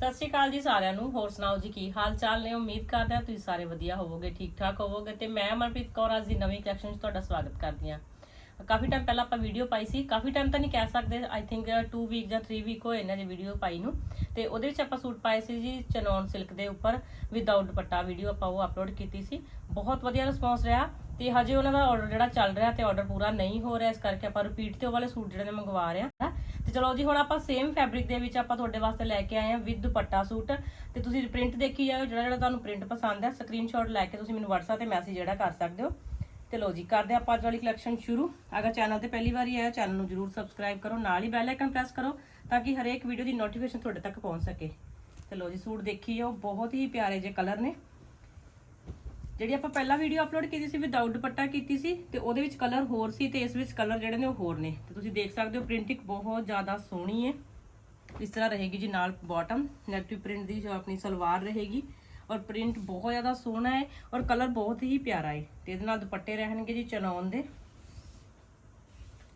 ਸਤਿ ਸ਼੍ਰੀ ਅਕਾਲ ਜੀ ਸਾਰਿਆਂ ਨੂੰ। ਹੋਰ ਸੁਣਾਓ ਜੀ ਕੀ ਹਾਲ ਚਾਲ ਨੇ? ਉਮੀਦ ਕਰਦੇ ਹਾਂ ਤੁਸੀਂ ਸਾਰੇ ਵਧੀਆ ਹੋਵੋਗੇ, ਠੀਕ ਠਾਕ ਹੋਵੋਗੇ ਤੇ ਮੈਂ ਅਮਰਪ੍ਰੀਤ ਕੌਰ ਅੱਜ ਦੀ ਨਵੀਂ ਕਲੈਕਸ਼ਨ 'ਚ ਤੁਹਾਡਾ ਸਵਾਗਤ ਕਰਦੀ ਹਾਂ। ਕਾਫੀ ਟਾਈਮ ਪਹਿਲਾਂ ਆਪਾਂ ਵੀਡੀਓ ਪਾਈ ਸੀ। ਕਾਫੀ ਟਾਈਮ ਤਾਂ ਨਹੀਂ ਕਹਿ ਸਕਦੇ ਆਈ ਥਿੰਕ 2 ਵੀਕ ਜਾਂ 3 ਵੀਕ ਹੋਏ ਨੇ ਜੇ ਵੀਡੀਓ ਪਾਈ ਨੂੰ। ਤੇ ਉਹਦੇ ਵਿੱਚ ਆਪਾਂ ਸੂਟ ਪਾਏ ਸੀ ਜੀ ਚਨੌਨ ਸਿਲਕ ਦੇ ਉੱਪਰ ਵਿਦਆਊਟ ਦੁਪੱਟਾ ਵੀਡੀਓ ਆਪਾਂ ਉਹ ਅਪਲੋਡ ਕੀਤੀ ਸੀ। ਬਹੁਤ ਵਧੀਆ ਰਿਸਪੌਂਸ ਰਿਹਾ ਤੇ ਹਜੇ ਉਹਨਾਂ ਦਾ ਆਰਡਰ ਜਿਹੜਾ ਚੱਲ ਰਿਹਾ ਤੇ ਆਰਡਰ ਪੂਰਾ ਨਹੀਂ ਹੋ ਰਿਹਾ, ਇਸ ਕਰਕੇ ਆਪਾਂ ਰਿਪੀਟ ਤੇ ਉਹ ਵਾਲੇ ਸੂਟ ਜਿਹੜੇ ਨੇ ਮੰਗਵਾ ਰਹੇ। ਹਾਂ ਤੇ ਚਲੋ ਜੀ, ਹੁਣ ਆਪਾਂ ਸੇਮ ਫੈਬਰਿਕ ਦੇ ਵਿੱਚ ਆਪਾਂ ਤੁਹਾਡੇ ਵਾਸਤੇ ਲੈ ਕੇ ਆਏ ਹਾਂ ਵਿਦ ਦੁਪੱਟਾ ਸੂਟ। ਤੇ ਤੁਸੀਂ ਪ੍ਰਿੰਟ ਦੇਖੀ ਜਾਓ, ਜਿਹੜਾ ਜਿਹੜਾ ਤੁਹਾਨੂੰ ਪ੍ਰਿੰਟ ਪਸੰਦ ਹੈ ਸਕਰੀਨਸ਼ਾਟ ਲੈ ਕੇ ਤੁਸੀਂ ਮੈਨੂੰ WhatsApp ਤੇ ਮੈਸੇਜ ਜਿਹੜਾ ਕਰ ਸਕਦੇ ਹੋ। ਤੇ ਲੋ ਜੀ, ਕਰਦੇ ਆਪਾਂ ਅੱਜ ਵਾਲੀ ਕਲੈਕਸ਼ਨ ਸ਼ੁਰੂ। ਅਗਰ ਚੈਨਲ ਤੇ ਪਹਿਲੀ ਵਾਰੀ ਆਇਆ ਚੈਨਲ ਨੂੰ ਜਰੂਰ ਸਬਸਕ੍ਰਾਈਬ ਕਰੋ, ਨਾਲ ਹੀ ਬੈਲ ਆਈਕਨ ਪ੍ਰੈਸ ਕਰੋ, ਤਾਂ ਕਿ ਹਰੇਕ ਵੀਡੀਓ ਦੀ ਨੋਟੀਫਿਕੇਸ਼ਨ ਤੁਹਾਡੇ ਤੱਕ ਪਹੁੰਚ ਸਕੇ। ਤੇ ਲੋ ਜੀ, ਸੂਟ ਦੇਖੀ ਜਾਓ, ਬਹੁਤ ਹੀ ਪਿਆਰੇ ਜਿਹੇ ਕਲਰ ਨੇ। ਜਿਹੜੀ ਆਪਾਂ ਪਹਿਲਾਂ ਵੀਡੀਓ ਅਪਲੋਡ ਕੀਤੀ ਸੀ ਵਿਦਆਊਟ ਦੁਪੱਟਾ ਕੀਤੀ ਸੀ, ਤੇ ਉਹਦੇ ਵਿੱਚ ਕਲਰ ਹੋਰ ਸੀ ਤੇ ਇਸ ਵਿੱਚ ਕਲਰ ਜਿਹੜੇ ਨੇ ਉਹ ਹੋਰ ਨੇ। ਤੇ ਤੁਸੀਂ ਦੇਖ ਸਕਦੇ ਹੋ ਪ੍ਰਿੰਟਿੰਗ ਬਹੁਤ ਜ਼ਿਆਦਾ ਸੋਹਣੀ ਹੈ। ਇਸ ਤਰ੍ਹਾਂ ਰਹੇਗੀ ਜੀ ਨਾਲ ਬਾਟਮ ਨੈਗੇਟਿਵ ਪ੍ਰਿੰਟ ਦੀ ਜੋ ਆਪਣੀ ਸਲਵਾਰ ਰਹੇਗੀ। ਔਰ ਪ੍ਰਿੰਟ ਬਹੁਤ ਜ਼ਿਆਦਾ ਸੋਹਣਾ ਹੈ ਔਰ ਕਲਰ ਬਹੁਤ ਹੀ ਪਿਆਰਾ ਹੈ। ਤੇ ਇਹਦੇ ਨਾਲ ਦੁਪੱਟੇ ਰਹਿਣਗੇ ਜੀ ਚਨੌਨ ਦੇ।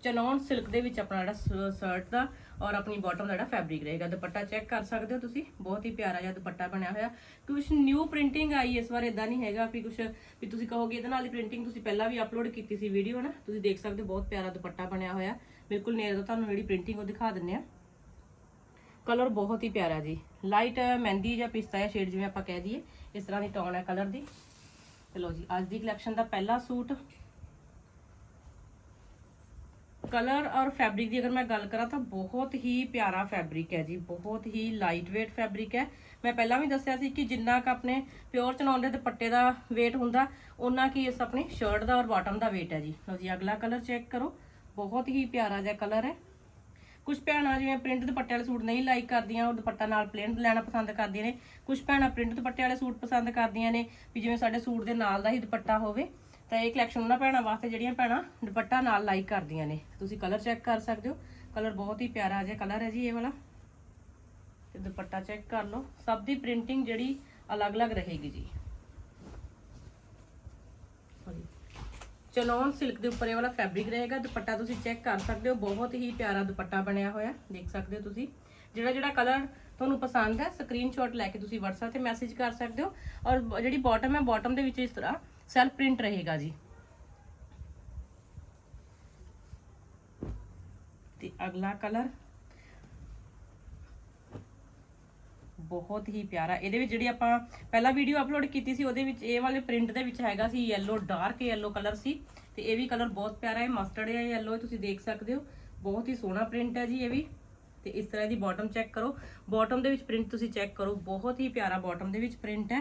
ਚਨੌਨ ਸਿਲਕ ਦੇ ਵਿੱਚ ਆਪਣਾ ਜਿਹੜਾ ਸ਼ਰਟ ਦਾ ਔਰ ਆਪਣੀ ਬਾਟਮ ਦਾ ਜਿਹੜਾ ਫੈਬਰਿਕ ਰਹੇਗਾ, ਦੁਪੱਟਾ ਚੈੱਕ ਕਰ ਸਕਦੇ ਹੋ ਤੁਸੀਂ। ਬਹੁਤ ਹੀ ਪਿਆਰਾ ਜਿਹਾ ਦੁਪੱਟਾ ਬਣਿਆ ਹੋਇਆ। ਕੁਝ ਨਿਊ ਪ੍ਰਿੰਟਿੰਗ ਆਈ ਇਸ ਵਾਰ ਇਦਾਂ ਨਹੀਂ ਹੈਗਾ ਵੀ ਕੁਝ ਵੀ ਤੁਸੀਂ ਕਹੋਗੇ ਇਹਦੇ ਨਾਲ ਦੀ ਪ੍ਰਿੰਟਿੰਗ ਤੁਸੀਂ ਪਹਿਲਾਂ ਵੀ ਅਪਲੋਡ ਕੀਤੀ ਸੀ ਵੀਡੀਓ ਨਾ ਤੁਸੀਂ ਦੇਖ ਸਕਦੇ ਹੋ, ਬਹੁਤ ਪਿਆਰਾ ਦੁਪੱਟਾ ਬਣਿਆ ਹੋਇਆ। ਬਿਲਕੁਲ ਨੇੜੇ ਤੋਂ ਤੁਹਾਨੂੰ ਜਿਹੜੀ ਪ੍ਰਿੰਟਿੰਗ ਉਹ ਦਿਖਾ ਦਿੰਨੇ ਆ। ਕਲਰ ਬਹੁਤ ਹੀ ਪਿਆਰਾ ਜੀ। ਲਾਈਟ ਮਹਿੰਦੀ ਜਾਂ ਪਿਸਤਾ ਜਾਂ ਸ਼ੇਡ ਜਿਵੇਂ ਆਪਾਂ ਕਹਿ ਦਈਏ, ਇਸ ਤਰ੍ਹਾਂ ਦੀ ਟੋਨ ਹੈ ਕਲਰ ਦੀ। ਚਲੋ ਜੀ, ਅੱਜ ਦੀ ਕਲੈਕਸ਼ਨ ਦਾ ਪਹਿਲਾ ਸੂਟ। ਕਲਰ ਔਰ ਫੈਬਰਿਕ ਦੀ ਅਗਰ ਮੈਂ ਗੱਲ ਕਰਾਂ ਤਾਂ ਬਹੁਤ ਹੀ ਪਿਆਰਾ ਫੈਬਰਿਕ ਹੈ ਜੀ, ਬਹੁਤ ਹੀ ਲਾਈਟ weight ਫੈਬਰਿਕ ਹੈ। ਮੈਂ ਪਹਿਲਾਂ ਵੀ ਦੱਸਿਆ ਸੀ ਕਿ ਜਿੰਨਾ ਕ ਆਪਣੇ ਪਿਓਰ ਚਨੌਨ ਦੇ ਦੁਪੱਟੇ ਦਾ weight ਹੁੰਦਾ ਉਹਨਾਂ ਕੀ ਇਸ ਆਪਣੀ ਸ਼ਰਟ ਦਾ ਔਰ ਬਾਟਮ ਦਾ weight ਹੈ ਜੀ। ਲਓ ਜੀ, ਅਗਲਾ ਕਲਰ ਚੈੱਕ ਕਰੋ। ਬਹੁਤ ਹੀ ਪਿਆਰਾ ਜਿਹਾ ਕਲਰ ਹੈ। ਕੁਝ ਭੈਣਾਂ ਜਿਵੇਂ ਪ੍ਰਿੰਟ ਦੁਪੱਟੇ ਵਾਲੇ ਸੂਟ ਨਹੀਂ ਲਾਈਕ ਕਰਦੀਆਂ, ਉਹ ਦੁਪੱਟਾ ਨਾਲ ਪਲੇਨ ਲੈਣਾ ਪਸੰਦ ਕਰਦੀਆਂ ਨੇ। ਕੁਝ ਭੈਣਾਂ ਪ੍ਰਿੰਟ ਦੁਪੱਟੇ ਵਾਲੇ ਸੂਟ ਪਸੰਦ ਕਰਦੀਆਂ ਨੇ, ਵੀ ਜਿਵੇਂ ਸਾਡੇ ਸੂਟ ਦੇ ਨਾਲ ਦਾ ਹੀ ਦੁਪੱਟਾ ਹੋਵੇ। ਤਾਂ ਇਹ ਕਲੈਕਸ਼ਨ ਉਹਨਾਂ ਭੈਣਾਂ ਵਾਸਤੇ ਜਿਹੜੀਆਂ ਭੈਣਾਂ ਦੁਪੱਟਾ ਨਾਲ ਲਾਈਕ ਕਰਦੀਆਂ ਨੇ। ਤੁਸੀਂ ਕਲਰ ਚੈੱਕ ਕਰ ਸਕਦੇ ਹੋ। ਕਲਰ ਬਹੁਤ ਹੀ ਪਿਆਰਾ ਜਿਹਾ ਕਲਰ ਹੈ ਜੀ ਇਹ ਵਾਲਾ। ਤੇ ਦੁਪੱਟਾ ਚੈੱਕ ਕਰ ਲਓ। ਸਭ ਦੀ ਪ੍ਰਿੰਟਿੰਗ ਜਿਹੜੀ ਅਲੱਗ-ਅਲੱਗ ਰਹੇਗੀ ਜੀ। ਚਨੌਨ ਸਿਲਕ ਦੇ ਉੱਪਰ ਇਹ ਵਾਲਾ ਫੈਬਰਿਕ ਰਹੇਗਾ। ਦੁਪੱਟਾ ਤੁਸੀਂ ਚੈੱਕ ਕਰ ਸਕਦੇ ਹੋ। ਬਹੁਤ ਹੀ ਪਿਆਰਾ ਦੁਪੱਟਾ ਬਣਿਆ ਹੋਇਆ। ਦੇਖ ਸਕਦੇ ਹੋ ਤੁਸੀਂ। ਜਿਹੜਾ ਜਿਹੜਾ ਕਲਰ ਤੁਹਾਨੂੰ ਪਸੰਦ ਹੈ ਸਕਰੀਨਸ਼ਾਟ ਲੈ ਕੇ ਤੁਸੀਂ WhatsApp ਤੇ ਮੈਸੇਜ ਕਰ ਸਕਦੇ ਹੋ। ਔਰ ਜਿਹੜੀ ਬਾਟਮ ਹੈ ਬਾਟਮ ਦੇ ਵਿੱਚ ਇਸ ਤਰ੍ਹਾਂ ਸੈਲਫ ਪ੍ਰਿੰਟ ਰਹੇਗਾ ਜੀ। ਤੇ ਅਗਲਾ ਕਲਰ ਬਹੁਤ ਹੀ ਪਿਆਰਾ। ਇਹਦੇ ਵਿੱਚ ਜਿਹੜੀ ਆਪਾਂ ਪਹਿਲਾਂ ਵੀਡੀਓ ਅਪਲੋਡ ਕੀਤੀ ਸੀ, ਉਹਦੇ ਵਿੱਚ ਇਹ ਵਾਲੇ ਪ੍ਰਿੰਟ ਦੇ ਵਿੱਚ ਹੈਗਾ ਸੀ yellow ਡਾਰਕ yellow ਕਲਰ ਸੀ। ਤੇ ਇਹ ਵੀ ਕਲਰ ਬਹੁਤ ਪਿਆਰਾ ਹੈ ਮਸਟਰਡ ਹੈ, yellow ਤੁਸੀਂ ਦੇਖ ਸਕਦੇ ਹੋ। ਬਹੁਤ ਹੀ ਸੋਹਣਾ ਪ੍ਰਿੰਟ ਹੈ ਜੀ ਇਹ ਵੀ। ਤੇ ਇਸ ਤਰ੍ਹਾਂ ਦੀ ਬਾਟਮ ਚੈੱਕ ਕਰੋ। ਬਾਟਮ ਦੇ ਵਿੱਚ ਪ੍ਰਿੰਟ ਤੁਸੀਂ ਚੈੱਕ ਕਰੋ। ਬਹੁਤ ਹੀ ਪਿਆਰਾ ਬਾਟਮ ਦੇ ਵਿੱਚ ਪ੍ਰਿੰਟ ਹੈ।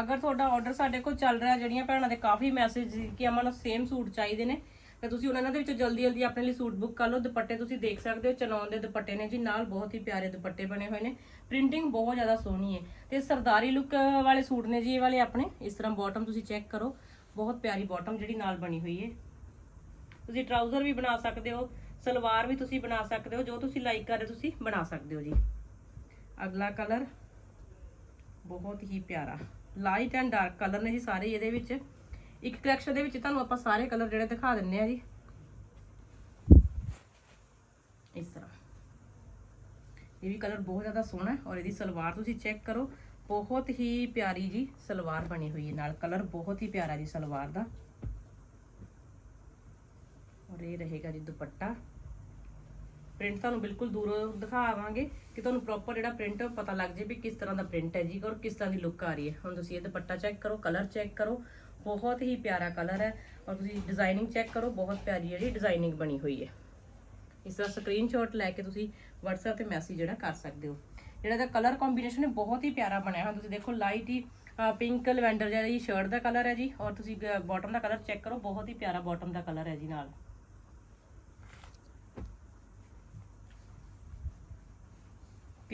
ਅਗਰ ਤੁਹਾਡਾ ਆਰਡਰ ਸਾਡੇ ਕੋਲ ਚੱਲ ਰਿਹਾ, ਜਿਹੜੀਆਂ ਭੈਣਾਂ ਦੇ ਕਾਫੀ ਮੈਸੇਜ ਕਿ ਅਮਨ ਸੇਮ ਸੂਟ ਚਾਹੀਦੇ ਨੇ, ਤੇ ਤੁਸੀਂ ਉਹਨਾਂ ਦੇ ਵਿੱਚ ਜਲਦੀ ਜਲਦੀ ਆਪਣੇ ਲਈ ਸੂਟ ਬੁੱਕ ਕਰ ਲਓ। ਦੁਪੱਟੇ ਤੁਸੀਂ ਦੇਖ ਸਕਦੇ ਹੋ ਚਨੌਨ ਦੇ ਦੁਪੱਟੇ ਨੇ ਜੀ, ਨਾਲ ਬਹੁਤ ਹੀ ਪਿਆਰੇ ਦੁਪੱਟੇ ਬਣੇ ਹੋਏ ਨੇ। ਪ੍ਰਿੰਟਿੰਗ ਬਹੁਤ ਜ਼ਿਆਦਾ ਸੋਹਣੀ ਹੈ। ਤੇ ਸਰਦਾਰੀ ਲੁੱਕ ਵਾਲੇ ਸੂਟ ਨੇ ਜੀ, ਇਹ ਵਾਲੇ ਆਪਣੇ। ਇਸ ਤਰ੍ਹਾਂ ਬਾਟਮ ਤੁਸੀਂ ਚੈੱਕ ਕਰੋ। ਬਹੁਤ ਪਿਆਰੀ ਬਾਟਮ ਜਿਹੜੀ ਨਾਲ ਬਣੀ ਹੋਈ ਹੈ। ਤੁਸੀਂ ਟਰਾਊਜ਼ਰ ਵੀ ਬਣਾ ਸਕਦੇ ਹੋ, ਸਲਵਾਰ ਵੀ ਤੁਸੀਂ ਬਣਾ ਸਕਦੇ ਹੋ, ਜੋ ਤੁਸੀਂ ਲਾਈਕ ਕਰਦੇ ਤੁਸੀਂ ਬਣਾ ਸਕਦੇ ਹੋ ਜੀ। ਅਗਲਾ ਕਲਰ ਬਹੁਤ ਹੀ ਪਿਆਰਾ। ਲਾਈਟ ਐਂਡ ਡਾਰਕ ਕਲਰ ਨੇ ਜੀ ਸਾਰੇ ਇਹਦੇ ਵਿੱਚ। ਇੱਕ ਕਲੈਕਸ਼ਨ ਦੇ ਵਿੱਚ ਤੁਹਾਨੂੰ ਆਪਾਂ ਸਾਰੇ ਕਲਰ ਜਿਹੜੇ ਦਿਖਾ ਦਿੰਨੇ ਆ ਜੀ। ਇਸ ਤਰ੍ਹਾਂ। ਇਹ ਵੀ ਕਲਰ ਬਹੁਤ ਜ਼ਿਆਦਾ ਸੋਹਣਾ ਹੈ ਔਰ ਇਹਦੀ ਸਲਵਾਰ ਤੁਸੀਂ ਚੈੱਕ ਕਰੋ। ਬਹੁਤ ਹੀ ਪਿਆਰੀ ਜੀ ਸਲਵਾਰ ਬਣੀ ਹੋਈ ਹੈ ਨਾਲ। ਕਲਰ ਬਹੁਤ ਹੀ ਪਿਆਰਾ ਜੀ ਸਲਵਾਰ ਦਾ। ਔਰ ਇਹ ਰਹੇਗਾ ਜੀ ਦੁਪੱਟਾ। ਪ੍ਰਿੰਟ ਤੁਹਾਨੂੰ ਬਿਲਕੁਲ ਦੂਰੋਂ ਦਿਖਾਵਾਂਗੇ ਕਿ ਤੁਹਾਨੂੰ ਪ੍ਰੋਪਰ ਜਿਹੜਾ ਪ੍ਰਿੰਟ ਪਤਾ ਲੱਗ ਜੇ ਵੀ ਕਿਸ ਤਰ੍ਹਾਂ ਦਾ ਪ੍ਰਿੰਟ ਹੈ ਜੀ ਔਰ ਕਿਸ ਤਰ੍ਹਾਂ ਦੀ ਲੁੱਕ ਆ ਰਹੀ ਹੈ। ਹੁਣ ਤੁਸੀਂ ਇਹ ਦੁਪੱਟਾ ਚੈੱਕ ਕਰੋ ਕਲਰ ਚੈੱਕ ਕਰੋ, ਬਹੁਤ ਹੀ ਪਿਆਰਾ ਕਲਰ ਹੈ ਔਰ ਤੁਸੀਂ ਡਿਜ਼ਾਈਨਿੰਗ ਚੈੱਕ ਕਰੋ, ਬਹੁਤ ਪਿਆਰੀ ਜਿਹੜੀ ਡਿਜ਼ਾਈਨਿੰਗ ਬਣੀ ਹੋਈ ਹੈ। ਇਸ ਦਾ ਸਕਰੀਨਸ਼ਾਟ ਲੈ ਕੇ ਤੁਸੀਂ WhatsApp ਤੇ ਮੈਸੇਜ ਜਿਹੜਾ ਕਰ ਸਕਦੇ ਹੋ। ਜਿਹੜਾ ਦਾ ਕਲਰ ਕੰਬੀਨੇਸ਼ਨ ਬਹੁਤ ਹੀ ਪਿਆਰਾ ਬਣਿਆ ਹੋਇਆ। ਤੁਸੀਂ ਦੇਖੋ ਲਾਈਟ ਹੀ ਪਿੰਕ ਲਵੈਂਡਰ ਜਿਹੜਾ ਜੀ ਸ਼ਰਟ ਦਾ ਕਲਰ ਹੈ ਜੀ ਔਰ ਤੁਸੀਂ ਬਾਟਮ ਦਾ ਕਲਰ ਚੈੱਕ ਕਰੋ, ਬਹੁਤ ਹੀ ਪਿਆਰਾ ਬਾਟਮ ਦਾ ਕਲਰ ਹੈ ਜੀ ਨਾਲ।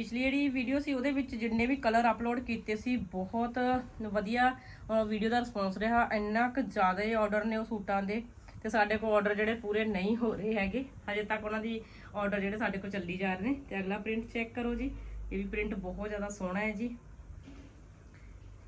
ਪਿਛਲੀ ਜਿਹੜੀ ਵੀਡੀਓ ਸੀ ਉਹਦੇ ਵਿੱਚ ਜਿੰਨੇ ਵੀ ਕਲਰ ਅਪਲੋਡ ਕੀਤੇ ਸੀ, ਬਹੁਤ ਵਧੀਆ ਵੀਡੀਓ ਦਾ ਰਿਸਪੌਂਸ ਰਿਹਾ। ਇੰਨਾ ਕੁ ਜ਼ਿਆਦਾ ਆਰਡਰ ਨੇ ਉਹ ਸੂਟਾਂ ਦੇ। ਤੇ ਸਾਡੇ ਕੋਲ ਆਰਡਰ ਜਿਹੜੇ ਪੂਰੇ ਨਹੀਂ ਹੋ ਰਹੇ ਹੈਗੇ। ਹਜੇ ਤੱਕ ਉਹਨਾਂ ਦੀ ਆਰਡਰ ਜਿਹੜੇ ਸਾਡੇ ਕੋਲ ਚੱਲੀ ਜਾ ਰਹੇ ਨੇ। ਤੇ ਅਗਲਾ ਪ੍ਰਿੰਟ ਚੈੱਕ ਕਰੋ ਜੀ। ਇਹ ਵੀ ਪ੍ਰਿੰਟ ਬਹੁਤ ਜ਼ਿਆਦਾ ਸੋਹਣਾ ਹੈ ਜੀ।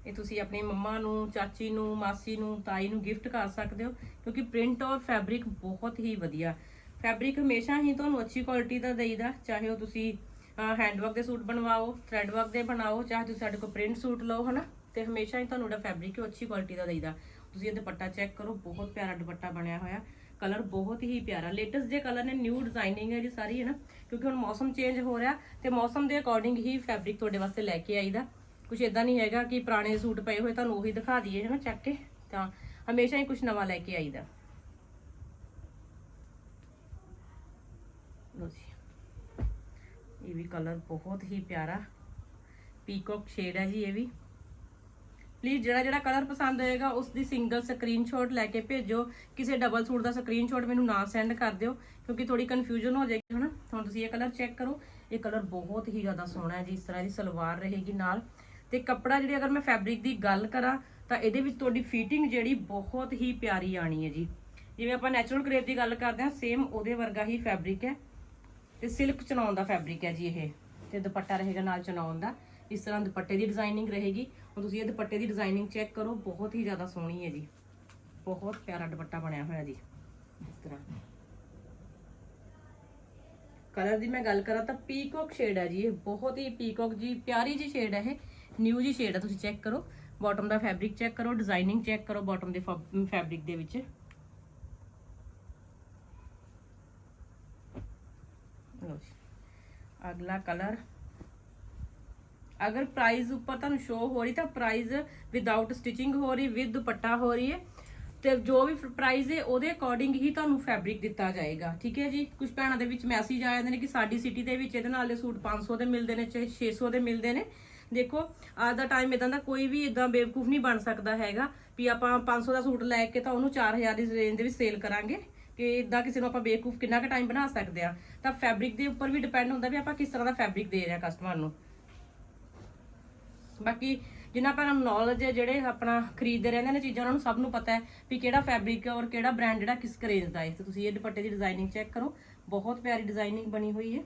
ਇਹ ਤੁਸੀਂ ਆਪਣੀ ਮੰਮਾ ਨੂੰ, ਚਾਚੀ ਨੂੰ, ਮਾਸੀ ਨੂੰ, ਤਾਈ ਨੂੰ ਗਿਫਟ ਕਰ ਸਕਦੇ ਹੋ। ਕਿਉਂਕਿ ਪ੍ਰਿੰਟ ਔਰ ਫੈਬਰਿਕ ਬਹੁਤ ਹੀ ਵਧੀਆ। ਫੈਬਰਿਕ ਹਮੇਸ਼ਾ ਹੀ ਤੁਹਾਨੂੰ ਅੱਛੀ ਕੁਆਲਿਟੀ ਦਾ ਦੇਈਦਾ, ਚਾਹੇ ਉਹ ਤੁਸੀਂ ਹੈਂਡਵਰਕ ਦੇ ਸੂਟ ਬਣਵਾਓ ਥ੍ਰੈਡ ਵਰਕ ਦੇ ਬਣਾਓ, ਚਾਹੇ ਤੁਸੀਂ ਸਾਡੇ ਕੋਲ ਪ੍ਰਿੰਟ ਸੂਟ ਲਓ, ਹਨਾ? ਤੇ ਹਮੇਸ਼ਾ ਹੀ ਤੁਹਾਨੂੰ ਜਿਹੜਾ ਫੈਬਰਿਕ ਹੈ ਅੱਛੀ ਕੁਆਲਿਟੀ ਦਾ ਦੇਈਦਾ। ਤੁਸੀਂ ਇਹ ਦੁਪੱਟਾ ਚੈੱਕ ਕਰੋ, ਬਹੁਤ ਪਿਆਰਾ ਦੁਪੱਟਾ ਬਣਿਆ ਹੋਇਆ। ਕਲਰ ਬਹੁਤ ਹੀ ਪਿਆਰਾ। ਲੇਟੈਸਟ ਜੇ ਕਲਰ ਨੇ ਨਿਊ ਡਿਜ਼ਾਈਨਿੰਗ ਹੈ ਜੀ ਸਾਰੀ ਹੈ ਨਾ ਕਿਉਂਕਿ ਹੁਣ ਮੌਸਮ ਚੇਂਜ ਹੋ ਰਿਹਾ ਤੇ ਮੌਸਮ ਦੇ ਅਕੋਰਡਿੰਗ ਹੀ ਫੈਬਰਿਕ ਤੁਹਾਡੇ ਵਾਸਤੇ ਲੈ ਕੇ ਆਈਦਾ। ਕੁਝ ਇਦਾਂ ਨਹੀਂ ਹੈਗਾ ਕਿ ਪੁਰਾਣੇ ਸੂਟ ਪਏ ਹੋਏ, ਤੁਹਾਨੂੰ ਉਹੀ ਦਿਖਾ ਦਈਏ ਹੈ ਨਾ ਚੱਕ ਕੇ? ਤਾਂ ਹਮੇਸ਼ਾ ਹੀ ਕੁਝ ਨਵਾਂ ਲੈ ਕੇ ਆਈਦਾ। ਲੋ ਜੀ। ਇਹ ਵੀ ਕਲਰ ਬਹੁਤ ਹੀ ਪਿਆਰਾ। ਪੀਕੌਕ ਸ਼ੇਡ ਹੈ ਜੀ ਇਹ ਵੀ। ਪਲੀਜ਼ ਜਿਹੜਾ ਜਿਹੜਾ ਕਲਰ ਪਸੰਦ ਹੋਏਗਾ ਉਸ ਦੀ ਸਿੰਗਲ ਸਕਰੀਨਸ਼ਾਟ ਲੈ ਕੇ ਭੇਜੋ। ਕਿਸੇ ਡਬਲ ਸੂਟ ਦਾ ਸਕਰੀਨਸ਼ਾਟ ਮੈਨੂੰ ਨਾ ਸੈਂਡ ਕਰ ਦਿਓ, ਕਿਉਂਕਿ ਥੋੜੀ ਕਨਫਿਊਜ਼ਨ ਹੋ ਜਾਏਗੀ, ਹਨਾ? ਹੁਣ ਤੁਸੀਂ ਇਹ ਕਲਰ ਚੈੱਕ ਕਰੋ। ਇਹ ਕਲਰ ਬਹੁਤ ਹੀ ਜ਼ਿਆਦਾ ਸੋਹਣਾ ਹੈ ਜੀ, ਇਸ ਤਰ੍ਹਾਂ ਦੀ ਸਲਵਾਰ ਰਹੇਗੀ ਨਾਲ। ਤੇ ਕੱਪੜਾ ਜਿਹੜੀ ਅਗਰ ਮੈਂ ਫੈਬਰਿਕ ਦੀ ਗੱਲ ਕਰਾਂ, ਤਾਂ ਇਹਦੇ ਵਿੱਚ ਤੁਹਾਡੀ ਫਿਟਿੰਗ ਜਿਹੜੀ ਬਹੁਤ ਹੀ ਪਿਆਰੀ ਆਣੀ ਹੈ ਜੀ। ਜਿਵੇਂ ਆਪਾਂ ਨੈਚੁਰਲ ਕਰੇਪ ਦੀ ਗੱਲ ਕਰਦੇ ਹਾਂ ਸੇਮ ਉਹਦੇ ਵਰਗਾ ਹੀ ਫੈਬਰਿਕ ਹੈ। ਤੇ ਸਿਲਕ ਚਨਾਉਣ ਦਾ ਫੈਬਰਿਕ ਹੈ ਜੀ ਇਹ। ਤੇ ਦੁਪੱਟਾ ਰਹੇਗਾ ਨਾਲ ਚਨਾਉਣ ਦਾ। ਇਸ ਤਰ੍ਹਾਂ ਦੁਪੱਟੇ ਦੀ ਡਿਜ਼ਾਈਨਿੰਗ ਰਹੇਗੀ। ਹੁਣ ਤੁਸੀਂ ਇਹ ਦੁਪੱਟੇ ਦੀ ਡਿਜ਼ਾਈਨਿੰਗ ਚੈੱਕ ਕਰੋ, ਬਹੁਤ ਹੀ ਜ਼ਿਆਦਾ ਸੋਹਣੀ ਹੈ ਜੀ। ਬਹੁਤ ਪਿਆਰਾ ਦੁਪੱਟਾ ਬਣਿਆ ਹੋਇਆ ਜੀ। ਇਸ ਤਰ੍ਹਾਂ। ਕਲਰ ਦੀ ਮੈਂ ਗੱਲ ਕਰਾਂ ਤਾਂ ਪੀਕੌਕ ਸ਼ੇਡ ਹੈ ਜੀ ਇਹ। ਬਹੁਤ ਹੀ ਪੀਕੌਕ ਜੀ, ਪਿਆਰੀ ਜੀ ਸ਼ੇਡ ਹੈ ਇਹ। ਨਿਊ ਜੀ ਸ਼ੇਡ ਹੈ, ਤੁਸੀਂ ਚੈੱਕ ਕਰੋ। ਬਾਟਮ ਦਾ ਫੈਬਰਿਕ ਚੈੱਕ ਕਰੋ ਡਿਜ਼ਾਈਨਿੰਗ ਚੈੱਕ ਕਰੋ ਬਾਟਮ ਦੇ ਫੈਬਰਿਕ ਦੇ ਵਿੱਚ। ਲਓ ਜੀ। ਅਗਲਾ ਕਲਰ ਅਗਰ ਪ੍ਰਾਈਸ ਉੱਪਰ ਤੁਹਾਨੂੰ ਸ਼ੋ ਹੋ ਰਹੀ ਤਾਂ ਪ੍ਰਾਈਸ ਵਿਦਆਊਟ ਸਟਿਚਿੰਗ ਹੋ ਰਹੀ ਵਿਦ ਦੁਪੱਟਾ ਹੋ ਰਹੀ ਹੈ। ਤੇ ਜੋ ਵੀ ਪ੍ਰਾਈਸ ਹੈ, ਉਹਦੇ ਅਕੋਰਡਿੰਗ ਹੀ ਤੁਹਾਨੂੰ ਫੈਬਰਿਕ ਦਿੱਤਾ ਜਾਏਗਾ। ਠੀਕ ਹੈ ਜੀ? ਕੁਝ ਭੈਣਾਂ ਦੇ ਵਿੱਚ ਮੈਸੇਜ ਆ ਜਾਂਦੇ ਨੇ ਕਿ ਸਾਡੀ ਸਿਟੀ ਦੇ ਵਿੱਚ ਇਹਦੇ ਨਾਲ ਦੇ ਸੂਟ 500 ਦੇ ਮਿਲਦੇ ਨੇ, ਚਾਹੇ 600 ਦੇ ਮਿਲਦੇ ਨੇ। ਦੇਖੋ, ਅੱਜ ਦਾ ਟਾਈਮ ਇਦਾਂ ਦਾ ਕੋਈ ਵੀ ਇਦਾਂ ਬੇਵਕੂਫ ਨਹੀਂ ਬਣ ਸਕਦਾ ਹੈਗਾ ਵੀ ਆਪਾਂ 500 ਦਾ ਸੂਟ ਲੈ ਕੇ ਤਾਂ ਉਹਨੂੰ 4000 ਦੀ ਰੇਂਜ ਦੇ ਵਿੱਚ ਸੇਲ ਕਰਾਂਗੇ। ਕਿ ਇਦਾਂ ਕਿਸੇ ਨੂੰ ਆਪਾਂ ਬੇਵਕੂਫ ਕਿੰਨਾ ਕੁ ਟਾਈਮ ਬਣਾ ਸਕਦੇ ਆ, ਤਾਂ ਫੈਬਰਿਕ ਦੇ ਉੱਪਰ ਵੀ ਡਿਪੈਂਡ ਹੁੰਦਾ ਵੀ ਆਪਾਂ ਕਿਸ ਤਰ੍ਹਾਂ ਦਾ ਫੈਬਰਿਕ ਦੇ ਰਹੇ ਆ ਕਸਟਮਰ ਨੂੰ। ਬਾਕੀ ਜਿਨ੍ਹਾਂ ਆਪਾਂ ਨੂੰ ਨੌਲੇਜ ਹੈ ਜਿਹੜੇ ਆਪਣਾ ਖਰੀਦਦੇ ਰਹਿੰਦੇ ਨੇ ਚੀਜ਼ਾਂ, ਉਹਨਾਂ ਨੂੰ ਸਭ ਨੂੰ ਪਤਾ ਹੈ ਵੀ ਕਿਹੜਾ ਫੈਬਰਿਕ ਔਰ ਕਿਹੜਾ ਬ੍ਰਾਂਡ ਜਿਹੜਾ ਕਿਸ ਰੇਂਜ ਦਾ ਹੈ। ਤੇ ਤੁਸੀਂ ਇਹ ਦੁਪੱਟੇ ਦੀ ਡਿਜ਼ਾਈਨਿੰਗ ਚੈੱਕ ਕਰੋ। ਬਹੁਤ ਪਿਆਰੀ ਡਿਜ਼ਾਈਨਿੰਗ ਬਣੀ ਹੋਈ ਹੈ।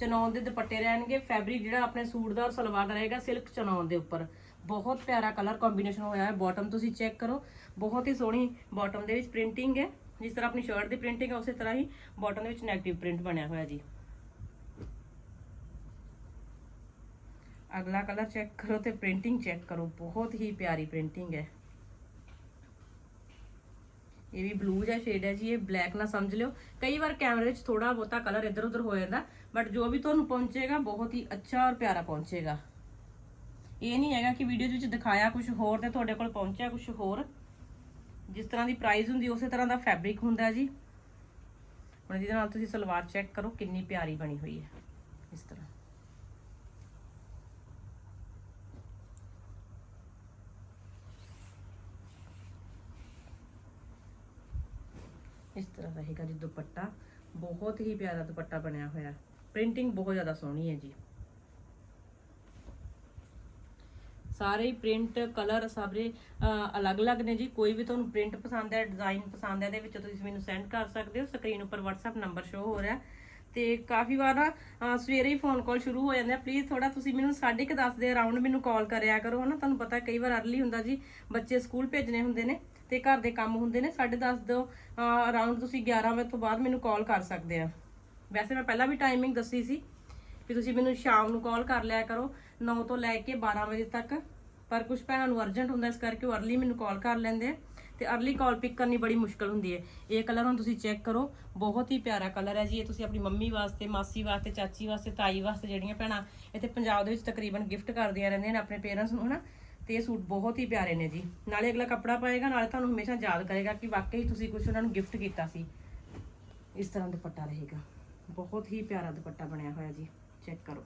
ਚਨੌਨ ਦੇ ਦੁਪੱਟੇ ਰਹਿਣਗੇ। ਫੈਬਰਿਕ ਜਿਹੜਾ ਆਪਣੇ ਸੂਟ ਦਾ ਔਰ ਸਲਵਾਰ ਦਾ ਰਹੇਗਾ ਸਿਲਕ ਚਨੌਨ ਦੇ ਉੱਪਰ। ਬਹੁਤ ਪਿਆਰਾ ਕਲਰ ਕੰਬੀਨੇਸ਼ਨ ਹੋਇਆ ਹੈ। ਬਾਟਮ ਤੁਸੀਂ ਚੈੱਕ ਕਰੋ। ਬਹੁਤ ਹੀ ਸੋਹਣੀ ਬਾਟਮ ਦੇ ਵਿੱਚ ਪ੍ਰਿੰਟਿੰਗ ਹੈ। ਜਿਸ ਤਰ੍ਹਾਂ ਆਪਣੀ ਸ਼ਰਟ ਦੀ ਪ੍ਰਿੰਟਿੰਗ ਹੈ, ਉਸੇ ਤਰ੍ਹਾਂ ਹੀ ਬਾਟਮ ਦੇ ਵਿੱਚ ਨੈਗੇਟਿਵ ਪ੍ਰਿੰਟ ਬਣਿਆ ਹੋਇਆ ਜੀ। ਅਗਲਾ ਕਲਰ ਚੈੱਕ ਕਰੋ ਤੇ ਪ੍ਰਿੰਟਿੰਗ ਚੈੱਕ ਕਰੋ, ਬਹੁਤ ਹੀ ਪਿਆਰੀ ਪ੍ਰਿੰਟਿੰਗ ਹੈ। ਇਹ ਵੀ ਬਲੂ ਜਿਹਾ ਸ਼ੇਡ ਹੈ ਜੀ, ਇਹ ਬਲੈਕ ਨਾ ਸਮਝ ਲਿਓ। ਕਈ ਵਾਰ ਕੈਮਰੇ ਵਿੱਚ ਥੋੜਾ ਬਹੁਤਾ ਕਲਰ ਇੱਧਰ ਉੱਧਰ ਹੋ ਜਾਂਦਾ ਬਟ ਜੋ ਵੀ ਤੁਹਾਨੂੰ ਪਹੁੰਚੇਗਾ, ਬਹੁਤ ਹੀ ਅੱਛਾ ਔਰ ਪਿਆਰਾ ਪਹੁੰਚੇਗਾ। ਇਹ ਨਹੀਂ ਹੈਗਾ ਕਿ ਵੀਡੀਓ ਵਿੱਚ ਦਿਖਾਇਆ ਕੁਝ ਹੋਰ ਤੇ ਤੁਹਾਡੇ ਕੋਲ ਪਹੁੰਚਿਆ ਕੁਝ ਹੋਰ। ਜਿਸ ਤਰ੍ਹਾਂ ਦੀ ਪ੍ਰਾਈਸ ਹੁੰਦੀ, ਉਸੇ ਤਰ੍ਹਾਂ ਦਾ ਫੈਬਰਿਕ ਹੁੰਦਾ ਜੀ। ਹੁਣ ਇਹਦੇ ਨਾਲ ਤੁਸੀਂ ਸਲਵਾਰ ਚੈੱਕ ਕਰੋ, ਕਿੰਨੀ ਪਿਆਰੀ ਬਣੀ ਹੋਈ ਹੈ, ਇਸ ਤਰ੍ਹਾਂ। ਇਸ ਤਰ੍ਹਾਂ ਰਹੇਗਾ ਜੀ ਦੁਪੱਟਾ। ਬਹੁਤ ਹੀ ਪਿਆਰਾ ਦੁਪੱਟਾ ਬਣਿਆ ਹੋਇਆ। ਪ੍ਰਿੰਟਿੰਗ ਬਹੁਤ ਜ਼ਿਆਦਾ ਸੋਹਣੀ ਹੈ ਜੀ। ਸਾਰੇ ਹੀ ਪ੍ਰਿੰਟ ਕਲਰ ਸਾਰੇ ਅਲੱਗ-ਅਲੱਗ ਨੇ ਜੀ। ਕੋਈ ਵੀ ਤੁਹਾਨੂੰ ਪ੍ਰਿੰਟ ਪਸੰਦ ਹੈ ਡਿਜ਼ਾਈਨ ਪਸੰਦ ਹੈ ਇਹਦੇ ਵਿੱਚ ਤੁਸੀਂ ਮੈਨੂੰ ਸੈਂਡ ਕਰ ਸਕਦੇ ਹੋ। ਸਕਰੀਨ ਉੱਪਰ WhatsApp ਨੰਬਰ ਸ਼ੋ ਹੋ ਰਿਹਾ। ਤੇ ਕਾਫੀ ਵਾਰ ਨਾ, ਸਵੇਰੇ ਹੀ ਫੋਨ ਕਾਲ ਸ਼ੁਰੂ ਹੋ ਜਾਂਦੇ ਆ। ਪਲੀਜ਼ ਥੋੜਾ ਤੁਸੀਂ ਮੈਨੂੰ 10:30 ਦੇ ਅਰਾਊਂਡ ਮੈਨੂੰ ਕਾਲ ਕਰਿਆ ਕਰੋ ਹਨਾ। ਤੁਹਾਨੂੰ ਪਤਾ ਕਈ ਵਾਰ ਅਰਲੀ ਹੁੰਦਾ ਜੀ ਬੱਚੇ ਸਕੂਲ ਭੇਜਣੇ ਹੁੰਦੇ ਨੇ ਤੇ ਘਰ ਦੇ ਕੰਮ ਹੁੰਦੇ ਨੇ। 10:30 ਤੋਂ ਅਰਾਊਂਡ ਤੁਸੀਂ 11 ਵਜੇ ਤੋਂ ਬਾਅਦ ਮੈਨੂੰ ਕਾਲ ਕਰ ਸਕਦੇ ਆ। ਵੈਸੇ ਮੈਂ ਪਹਿਲਾਂ ਵੀ ਟਾਈਮਿੰਗ ਦੱਸੀ ਸੀ। ਵੀ ਤੁਸੀਂ ਮੈਨੂੰ ਸ਼ਾਮ ਨੂੰ ਕਾਲ ਕਰ ਲਿਆ ਕਰੋ 9 ਤੋਂ ਲੈ ਕੇ 12 ਵਜੇ ਤੱਕ। ਪਰ ਕੁਝ ਭੈਣਾਂ ਨੂੰ ਅਰਜੈਂਟ ਹੁੰਦਾ, ਇਸ ਕਰਕੇ ਉਹ ਅਰਲੀ ਮੈਨੂੰ ਕਾਲ ਕਰ ਲੈਂਦੇ ਆ। ਤੇ ਅਰਲੀ ਕਾਲ ਪਿਕ ਕਰਨੀ ਬੜੀ ਮੁਸ਼ਕਲ ਹੁੰਦੀ ਹੈ। ਇਹ ਕਲਰ ਹੁਣ ਤੁਸੀਂ ਚੈੱਕ ਕਰੋ, ਬਹੁਤ ਹੀ ਪਿਆਰਾ ਕਲਰ ਹੈ ਜੀ। ਇਹ ਤੁਸੀਂ ਆਪਣੀ ਮੰਮੀ ਵਾਸਤੇ, ਮਾਸੀ ਵਾਸਤੇ, ਚਾਚੀ ਵਾਸਤੇ, ਤਾਈ ਵਾਸਤੇ ਜਿਹੜੀਆਂ ਭੈਣਾਂ ਇੱਥੇ ਪੰਜਾਬ ਦੇ ਵਿੱਚ ਤਕਰੀਬਨ ਗਿਫਟ ਕਰਦੀਆਂ ਰਹਿੰਦੀਆਂ ਨੇ ਆਪਣੇ ਪੇਰੈਂਟਸ ਨੂੰ, ਹਨਾ? ਤੇ ਇਹ ਸੂਟ ਬਹੁਤ ਹੀ ਪਿਆਰੇ ਨੇ ਜੀ। ਨਾਲੇ ਅਗਲਾ ਕੱਪੜਾ ਪਾਏਗਾ, ਨਾਲੇ ਤੁਹਾਨੂੰ ਹਮੇਸ਼ਾ ਯਾਦ ਕਰੇਗਾ ਕਿ ਵਾਕਈ ਤੁਸੀਂ ਕੁਝ ਉਹਨਾਂ ਨੂੰ ਗਿਫਟ ਕੀਤਾ ਸੀ। ਇਸ ਤਰ੍ਹਾਂ ਦੁਪੱਟਾ ਰਹੇਗਾ। ਬਹੁਤ ਹੀ ਪਿਆਰਾ ਦੁਪੱਟਾ ਬਣਿਆ ਹੋਇਆ ਜੀ। ਚੈੱਕ ਕਰੋ।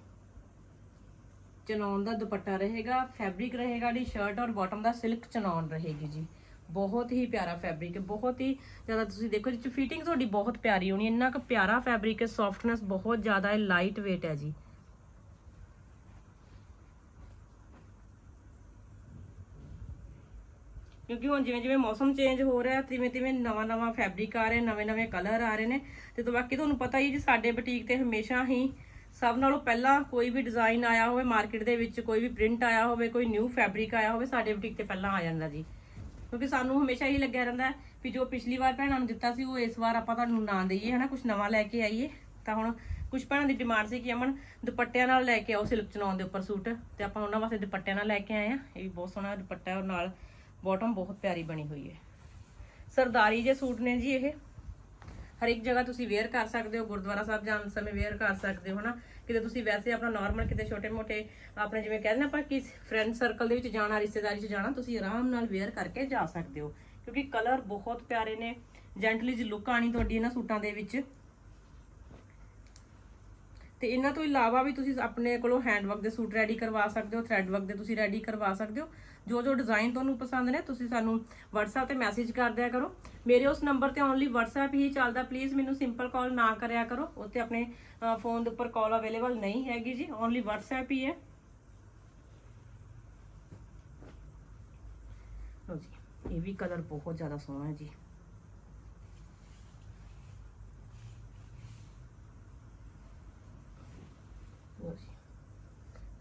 ਚਨੌਨ ਦਾ ਦੁਪੱਟਾ ਰਹੇਗਾ ਫੈਬਰਿਕ ਰਹੇਗਾ ਦੀ ਸ਼ਰਟ ਔਰ ਬਾਟਮ ਦਾ ਸਿਲਕ ਚਨੌਨ ਰਹੇਗੀ ਜੀ। ਬਹੁਤ ਹੀ ਪਿਆਰਾ ਫੈਬਰਿਕ ਹੈ ਬਹੁਤ ਹੀ ਜ਼ਿਆਦਾ ਤੁਸੀਂ ਦੇਖੋ ਜੀ ਫਿਟਿੰਗ ਤੁਹਾਡੀ ਬਹੁਤ ਪਿਆਰੀ ਹੋਣੀ, ਇੰਨਾ ਕੁ ਪਿਆਰਾ ਫੈਬਰਿਕ ਹੈ ਸੌਫਟਨੈਸ ਬਹੁਤ ਜ਼ਿਆਦਾ ਹੈ ਲਾਈਟ weight ਹੈ ਜੀ। ਕਿਉਂਕਿ ਹੁਣ ਜਿਵੇਂ ਜਿਵੇਂ ਮੌਸਮ ਚੇਂਜ ਹੋ ਰਿਹਾ, ਤਿਵੇਂ ਤਿਵੇਂ ਨਵਾਂ ਨਵਾਂ ਫੈਬਰਿਕ ਆ ਰਹੇ, ਨਵੇਂ ਨਵੇਂ ਕਲਰ ਆ ਰਹੇ ਨੇ, ਤੇ ਤੋਂ ਬਾਕੀ ਤੁਹਾਨੂੰ ਪਤਾ ਹੀ ਜੀ, ਸਾਡੇ ਬੁਟੀਕ ਤੇ ਹਮੇਸ਼ਾ ਹੀ ਸਭ ਨਾਲੋਂ ਪਹਿਲਾਂ ਕੋਈ ਵੀ ਡਿਜ਼ਾਈਨ ਆਇਆ ਹੋਵੇ ਮਾਰਕੀਟ ਦੇ ਵਿੱਚ ਕੋਈ ਵੀ ਪ੍ਰਿੰਟ ਆਇਆ ਹੋਵੇ, ਕੋਈ ਨਿਊ ਫੈਬਰਿਕ ਆਇਆ ਹੋਵੇ, ਸਾਡੇ ਬੁਟੀਕ ਤੇ ਪਹਿਲਾਂ ਆ ਜਾਂਦਾ ਜੀ। ਕਿਉਂਕਿ ਸਾਨੂੰ ਹਮੇਸ਼ਾ ਹੀ ਲੱਗਿਆ ਰਹਿੰਦਾ ਵੀ ਜੋ ਪਿਛਲੀ ਵਾਰ ਭੈਣਾਂ ਨੂੰ ਦਿੱਤਾ ਸੀ, ਉਹ ਇਸ ਵਾਰ ਆਪਾਂ ਤੁਹਾਨੂੰ ਨਾ ਦਈਏ, ਹਨਾ? ਕੁਝ ਨਵਾਂ ਲੈ ਕੇ ਆਈਏ। ਤਾਂ ਹੁਣ ਕੁਝ ਭੈਣਾਂ ਦੀ ਡਿਮਾਂਡ ਸੀ ਕਿ ਅਮਨ ਦੁਪੱਟਿਆਂ ਨਾਲ ਲੈ ਕੇ ਆਓ ਸਿਲਕ ਚਨੌਨ ਦੇ ਉੱਪਰ ਸੂਟ। ਤੇ ਆਪਾਂ ਉਹਨਾਂ ਵਾਸਤੇ ਦੁਪੱਟਿਆਂ ਨਾਲ ਲੈ ਕੇ ਆਏ ਆ ਇਹ ਵੀ ਬਹੁਤ ਸੋਹਣਾ ਦੁਪੱਟਾ ਹੈ ਔਰ ਨਾਲ ਬਾਟਮ ਬਹੁਤ ਪਿਆਰੀ ਬਣੀ ਹੋਈ ਹੈ। ਸਰਦਾਰੀ ਜੇ ਸੂਟ ਨੇ ਜੀ ਇਹ। ਹਰ ਇੱਕ ਜਗ੍ਹਾ ਤੁਸੀਂ ਵੇਅਰ ਕਰ ਸਕਦੇ ਹੋ, ਗੁਰਦੁਆਰਾ ਸਾਹਿਬ ਜਾਣ ਸਮੇਂ ਵੇਅਰ ਕਰ ਸਕਦੇ ਹੋ, ਹਨਾ? ਕਿਤੇ ਤੁਸੀਂ ਵੈਸੇ ਆਪਣਾ ਨਾਰਮਲ ਕਿਤੇ ਛੋਟੇ-ਮੋਟੇ, ਆਪਣੇ ਜਿਵੇਂ ਕਹਿੰਦੇ ਨਾ ਆਪਾਂ ਕਿ ਫਰੈਂਡ ਸਰਕਲ ਦੇ ਵਿੱਚ ਜਾਣਾ, ਰਿਸ਼ਤੇਦਾਰੀ 'ਚ ਜਾਣਾ, ਤੁਸੀਂ ਆਰਾਮ ਨਾਲ ਵੇਅਰ ਕਰਕੇ ਜਾ ਸਕਦੇ ਹੋ। ਕਿਉਂਕਿ ਕਲਰ ਬਹੁਤ ਪਿਆਰੇ ਨੇ ਜੈਂਟਲੀ ਜਿਹੀ ਲੁੱਕ ਆਣੀ ਤੁਹਾਡੀ ਇਹਨਾਂ ਸੂਟਾਂ ਦੇ ਵਿੱਚ। ਤੇ ਇਹਨਾਂ ਤੋਂ ਇਲਾਵਾ ਵੀ ਤੁਸੀਂ ਆਪਣੇ ਕੋਲੋਂ ਹੈਂਡ ਵਰਕ ਦੇ ਸੂਟ ਰੈਡੀ ਕਰਵਾ ਸਕਦੇ ਹੋ ਥ੍ਰੈਡ ਵਰਕ ਦੇ ਤੁਸੀਂ ਰੈਡੀ ਕਰਵਾ ਸਕਦੇ ਹੋ। ਜੋ ਜੋ ਡਿਜ਼ਾਈਨ ਤੁਹਾਨੂੰ ਪਸੰਦ ਨੇ, ਤੁਸੀਂ ਸਾਨੂੰ WhatsApp ਤੇ ਮੈਸੇਜ ਕਰ ਦਿਆ ਕਰੋ। ਮੇਰੇ ਉਸ ਨੰਬਰ ਤੇ ਓਨਲੀ WhatsApp ਹੀ ਚੱਲਦਾ। ਪਲੀਜ਼ ਮੈਨੂੰ ਸਿੰਪਲ ਕਾਲ ਨਾ ਕਰਿਆ ਕਰੋ। ਉੱਤੇ ਆਪਣੇ ਫੋਨ ਦੇ ਉੱਪਰ ਕਾਲ ਅਵੇਲੇਬਲ ਨਹੀਂ ਹੈਗੀ ਜੀ। ਓਨਲੀ WhatsApp ਹੀ ਹੈ। ਲਓ ਜੀ, ਇਹ ਵੀ ਕਲਰ ਬਹੁਤ ਜ਼ਿਆਦਾ ਸੋਹਣਾ ਹੈ ਜੀ ਲਓ ਜੀ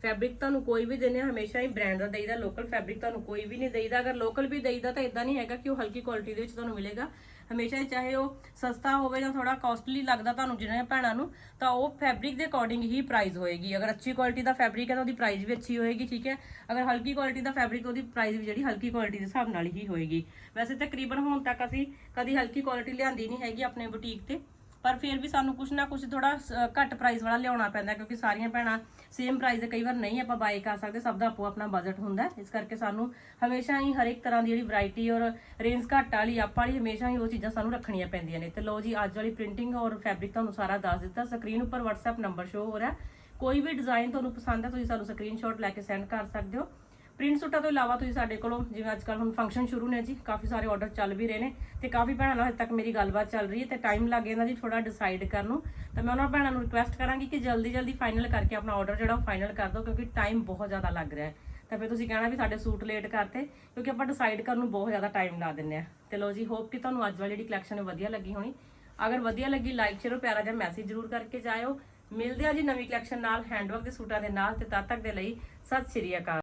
ਫੈਬਰਿਕ ਤੁਹਾਨੂੰ ਕੋਈ ਵੀ ਦਿੰਦੇ ਆ, ਹਮੇਸ਼ਾ ਹੀ ਬ੍ਰਾਂਡ ਦਾ ਦੇਈਦਾ ਲੋਕਲ ਫੈਬਰਿਕ ਤੁਹਾਨੂੰ ਕੋਈ ਵੀ ਨਹੀਂ ਦੇਈਦਾ। ਅਗਰ ਲੋਕਲ ਵੀ ਦੇਈਦਾ ਤਾਂ ਇਦਾਂ ਨਹੀਂ ਹੈਗਾ ਕਿ ਉਹ ਹਲਕੀ ਕੁਆਲਿਟੀ ਦੇ ਵਿੱਚ ਤੁਹਾਨੂੰ ਮਿਲੇਗਾ। ਹਮੇਸ਼ਾ ਹੀ ਚਾਹੇ ਉਹ ਸਸਤਾ ਹੋਵੇ ਜਾਂ ਥੋੜਾ ਕਾਸਟਲੀ ਲੱਗਦਾ ਤੁਹਾਨੂੰ ਜਿਹਨਾਂ ਭੈਣਾਂ ਨੂੰ, ਤਾਂ ਉਹ ਫੈਬਰਿਕ ਦੇ ਅਕੋਰਡਿੰਗ ਹੀ ਪ੍ਰਾਈਸ ਹੋਏਗੀ। ਅਗਰ ਅੱਛੀ ਕੁਆਲਿਟੀ ਦਾ ਫੈਬਰਿਕ ਹੈ ਤਾਂ ਉਹਦੀ ਪ੍ਰਾਈਸ ਵੀ ਅੱਛੀ ਹੋਏਗੀ, ਠੀਕ ਹੈ? ਅਗਰ ਹਲਕੀ ਕੁਆਲਿਟੀ ਦਾ ਫੈਬਰਿਕ ਉਹਦੀ ਪ੍ਰਾਈਸ ਵੀ ਜਿਹੜੀ ਹਲਕੀ ਕੁਆਲਿਟੀ ਦੇ ਹਿਸਾਬ ਨਾਲ ਹੀ ਹੋਏਗੀ। ਵੈਸੇ ਤਕਰੀਬਨ ਹੁਣ ਤੱਕ ਅਸੀਂ ਕਦੀ ਹਲਕੀ ਕੁਆਲਿਟੀ ਲਿਆਂਦੀ ਨਹੀਂ ਹੈਗੀ ਆਪਣੇ ਬੁਟੀਕ ਤੇ। ਪਰ ਫਿਰ ਵੀ ਸਾਨੂੰ ਕੁਛ ਨਾ ਕੁਛ ਥੋੜਾ ਘੱਟ ਪ੍ਰਾਈਸ ਵਾਲਾ ਲਿਆਉਣਾ ਪੈਂਦਾ, ਕਿਉਂਕਿ ਸਾਰੀਆਂ ਭੈਣਾਂ ਸੇਮ ਪ੍ਰਾਈਸ ਦੇ ਕਈ ਵਾਰ ਨਹੀਂ ਆਪਾਂ ਬਾਈ ਕਰ ਸਕਦੇ, ਸਭ ਦਾ ਆਪੋ ਆਪਣਾ ਬਜਟ ਹੁੰਦਾ ਇਸ ਕਰਕੇ ਸਾਨੂੰ ਹਮੇਸ਼ਾ ਹੀ ਹਰ ਇੱਕ ਤਰ੍ਹਾਂ ਦੀ ਜਿਹੜੀ ਵੈਰਾਈਟੀ ਔਰ ਰੇਂਜ ਘੱਟ ਵਾਲੀ, ਆਪ ਵਾਲੀ ਹਮੇਸ਼ਾ ਹੀ ਉਹ ਚੀਜ਼ਾਂ ਸਾਨੂੰ ਰੱਖਣੀਆਂ ਪੈਂਦੀਆਂ ਨੇ। ਤੇ ਲੋ ਜੀ, ਅੱਜ ਵਾਲੀ ਪ੍ਰਿੰਟਿੰਗ ਔਰ ਫੈਬਰਿਕ ਤੁਹਾਨੂੰ ਸਾਰਾ ਦੱਸ ਦਿੱਤਾ। ਸਕਰੀਨ ਉੱਪਰ WhatsApp ਨੰਬਰ ਸ਼ੋ ਹੋ ਰਿਹਾ। ਕੋਈ ਵੀ ਡਿਜ਼ਾਈਨ ਤੁਹਾਨੂੰ ਪਸੰਦ ਹੈ, ਤੁਸੀਂ ਸਾਨੂੰ ਸਕਰੀਨਸ਼ਾਟ ਲੈ ਕੇ ਸੈਂਡ ਕਰ ਸਕਦੇ ਹੋ। ਪ੍ਰਿੰਟ ਸੂਟਾਂ ਤੋਂ ਇਲਾਵਾ ਤੁਸੀਂ ਸਾਡੇ ਕੋਲੋਂ, ਜਿਵੇਂ ਅੱਜ ਕੱਲ੍ਹ ਹੁਣ ਫੰਕਸ਼ਨ ਸ਼ੁਰੂ ਨੇ ਜੀ, ਕਾਫੀ ਸਾਰੇ ਆਰਡਰ ਚੱਲ ਵੀ ਰਹੇ ਨੇ ਤੇ ਕਾਫੀ ਭੈਣਾਂ ਨਾਲ ਹਜੇ ਤੱਕ ਮੇਰੀ ਗੱਲਬਾਤ ਚੱਲ ਰਹੀ ਹੈ ਤੇ ਟਾਈਮ ਲੱਗ ਜਾਂਦਾ ਜੀ ਥੋੜਾ ਡਿਸਾਈਡ ਕਰਨ ਨੂੰ। ਤਾਂ ਮੈਂ ਉਹਨਾਂ ਭੈਣਾਂ ਨੂੰ ਰਿਕੁਐਸਟ ਕਰਾਂਗੀ ਕਿ ਜਲਦੀ ਜਲਦੀ ਫਾਈਨਲ ਕਰਕੇ ਆਪਣਾ ਆਰਡਰ ਜਿਹੜਾ ਉਹ ਫਾਈਨਲ ਕਰ ਦਿਓ, ਕਿਉਂਕਿ ਟਾਈਮ ਬਹੁਤ ਜ਼ਿਆਦਾ ਲੱਗ ਰਿਹਾ ਹੈ। ਤਾਂ ਫਿਰ ਤੁਸੀਂ ਕਹਿਣਾ ਵੀ ਸਾਡੇ ਸੂਟ ਲੇਟ ਕਰਤੇ, ਕਿਉਂਕਿ ਆਪਾਂ ਡਿਸਾਈਡ ਕਰਨ ਨੂੰ ਬਹੁਤ ਜ਼ਿਆਦਾ ਟਾਈਮ ਲਾ ਦਿੰਦੇ ਆ ਤੇ ਲੋ ਜੀ ਹੋਪ ਕਿ ਤੁਹਾਨੂੰ ਅੱਜ ਵਾਲੀ ਜਿਹੜੀ ਕਲੈਕਸ਼ਨ ਵਧੀਆ ਲੱਗੀ ਹੋਣੀ। ਅਗਰ ਵਧੀਆ ਲੱਗੀ ਲਾਈਕ ਸ਼ੇਅਰ ਪਿਆਰਾ ਜਿਹਾ ਮੈਸੇਜ ਜ਼ਰੂਰ ਕਰਕੇ ਜਾਇਓ। ਮਿਲਦੇ ਆ ਜੀ ਨਵੀਂ ਕਲੈਕਸ਼ਨ ਨਾਲ ਹੈਂਡਵਰਕ ਦੇ ਸੂਟਾਂ ਦੇ ਨਾਲ, ਤੇ ਤਦ ਤੱਕ ਦੇ ਲਈ ਸਤਿ ਸ਼੍ਰੀ ਅਕਾਲ।